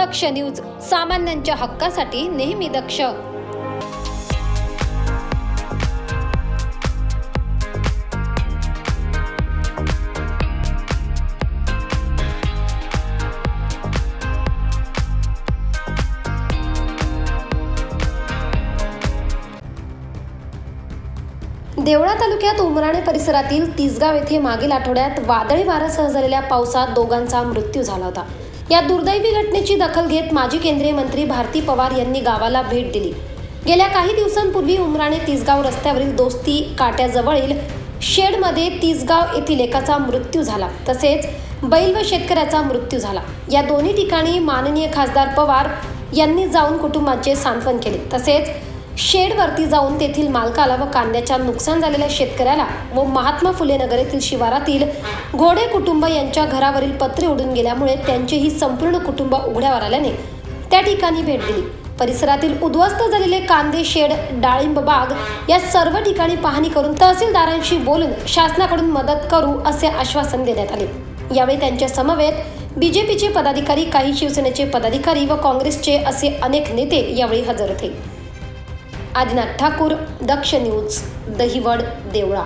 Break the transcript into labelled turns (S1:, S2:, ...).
S1: दक्ष news सामान्यांच्या हक्कासाठी नेहमी दक्ष. देवळा तालुक्यात उमराणे परिसरातील तिसगाव येथे मागील आठवड्यात वादळी वाऱ्यासह झालेल्या पावसात दोघांचा मृत्यू झाला होता. या दुर्दैवी घटनेची दखल घेत माजी केंद्रीय मंत्री भारती पवार यांनी गावाला भेट दिली. गेल्या काही दिवसांपूर्वी उमराणे तिसगाव रस्त्यावरील दोस्ती काट्याजवळील शेडमध्ये तिसगाव येथील एकाचा मृत्यू झाला. तसेच बैल व शेतकऱ्याचा मृत्यू झाला. या दोन्ही ठिकाणी माननीय खासदार पवार यांनी जाऊन कुटुंबाचे सांत्वन केले. तसेच शेडवरती जाऊन तेथील मालकाला व कांद्याच्या नुकसान झालेल्या शेतकऱ्याला व महात्मा फुले नगर येथील शिवारातील घोडे कुटुंब यांच्या घरावरील पत्रे उडून गेल्यामुळे त्यांचेही संपूर्ण कुटुंब उघड्यावर आल्याने त्या ठिकाणी भेट दिली. परिसरातील उद्ध्वस्त झालेले कांदे शेड डाळिंब बाग या सर्व ठिकाणी पाहणी करून तहसीलदारांशी बोलून शासनाकडून मदत करू असे आश्वासन देण्यात आले. यावेळी त्यांच्या समवेत बीजेपीचे पदाधिकारी काही शिवसेनेचे पदाधिकारी व काँग्रेसचे असे अनेक नेते यावेळी हजर होते. आदिनाथ ठाकूर दक्ष न्यूज दहिवड देवळा.